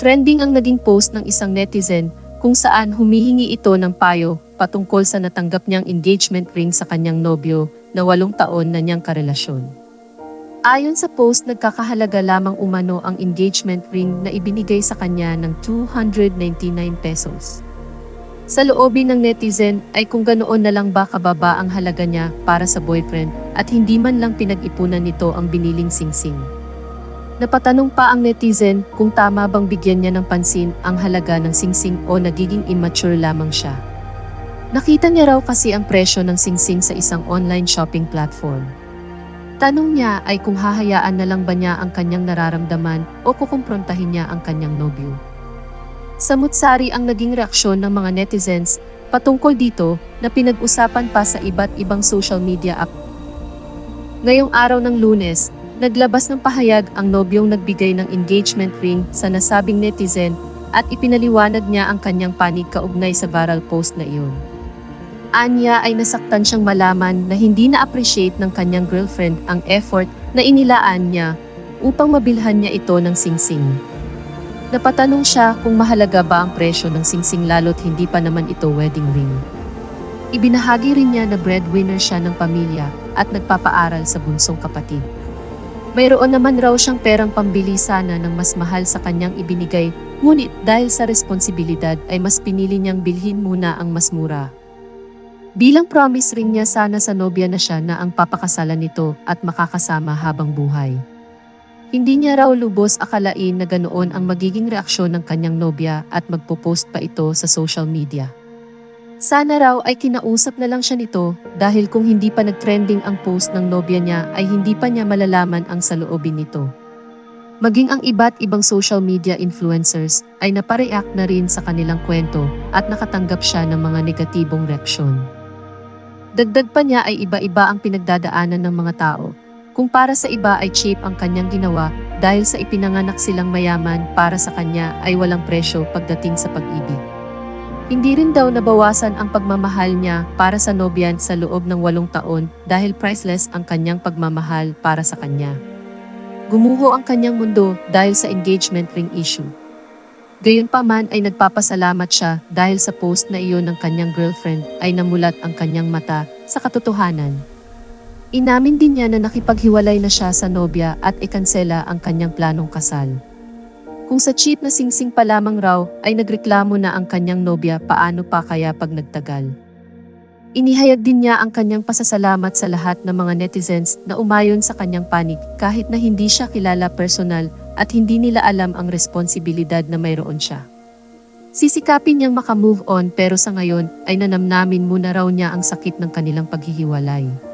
Trending ang naging post ng isang netizen kung saan humihingi ito ng payo patungkol sa natanggap niyang engagement ring sa kanyang nobyo na walong taon na niyang karelasyon. Ayon sa post, nagkakahalaga lamang umano ang engagement ring na ibinigay sa kanya ng 299 pesos. Sa loobin ng netizen ay kung ganoon na lang ba kababa ang halaga niya para sa boyfriend at hindi man lang pinag-ipunan nito ang biniling singsing. Napatanong pa ang netizen kung tama bang bigyan niya ng pansin ang halaga ng singsing o nagiging immature lamang siya. Nakita niya raw kasi ang presyo ng singsing sa isang online shopping platform. Tanong niya ay kung hahayaan na lang ba niya ang kanyang nararamdaman o kukumprontahin niya ang kanyang nobyo. Samutsari ang naging reaksyon ng mga netizens patungkol dito na pinag-usapan pa sa iba't ibang social media app. Ngayong araw ng lunes, naglabas ng pahayag ang nobyong nagbigay ng engagement ring sa nasabing netizen at ipinaliwanag niya ang kanyang panig kaugnay sa viral post na iyon. Anya ay nasaktan siyang malaman na hindi na-appreciate ng kanyang girlfriend ang effort na inilaan niya upang mabilhan niya ito ng singsing. Napatanong siya kung mahalaga ba ang presyo ng singsing lalo't hindi pa naman ito wedding ring. Ibinahagi rin niya na breadwinner siya ng pamilya at nagpapaaral sa bunsong kapatid. Mayroon naman raw siyang perang pambili sana ng mas mahal sa kanyang ibinigay, ngunit dahil sa responsibilidad ay mas pinili niyang bilhin muna ang mas mura. Bilang promise ring niya sana sa nobya na siya na ang papakasalan nito at makakasama habang buhay. Hindi niya raw lubos akalain na ganoon ang magiging reaksyon ng kanyang nobya at magpo-post pa ito sa social media. Sana raw ay kinausap na lang siya nito dahil kung hindi pa nag-trending ang post ng nobya niya ay hindi pa niya malalaman ang saloobin nito. Maging ang iba't ibang social media influencers ay napareact na rin sa kanilang kwento at nakatanggap siya ng mga negatibong reaksyon. Dagdag pa niya ay iba-iba ang pinagdadaanan ng mga tao. Kung para sa iba ay cheap ang kanyang ginawa dahil sa ipinanganak silang mayaman para sa kanya ay walang presyo pagdating sa pag-ibig. Hindi rin daw nabawasan ang pagmamahal niya para sa nobyan sa loob ng walong taon dahil priceless ang kanyang pagmamahal para sa kanya. Gumuho ang kanyang mundo dahil sa engagement ring issue. Gayunpaman ay nagpapasalamat siya dahil sa post na iyon ng kanyang girlfriend ay namulat ang kanyang mata sa katotohanan. Inamin din niya na nakipaghiwalay na siya sa nobya at ikansela ang kanyang planong kasal. Kung sa cheat na singsing pa lamang raw ay nagreklamo na ang kanyang nobya paano pa kaya pag nagtagal. Inihayag din niya ang kanyang pasasalamat sa lahat ng mga netizens na umayon sa kanyang panig kahit na hindi siya kilala personal at hindi nila alam ang responsibilidad na mayroon siya. Sisikapin niyang makamove on pero sa ngayon ay nanamnamin muna raw niya ang sakit ng kanilang paghihiwalay.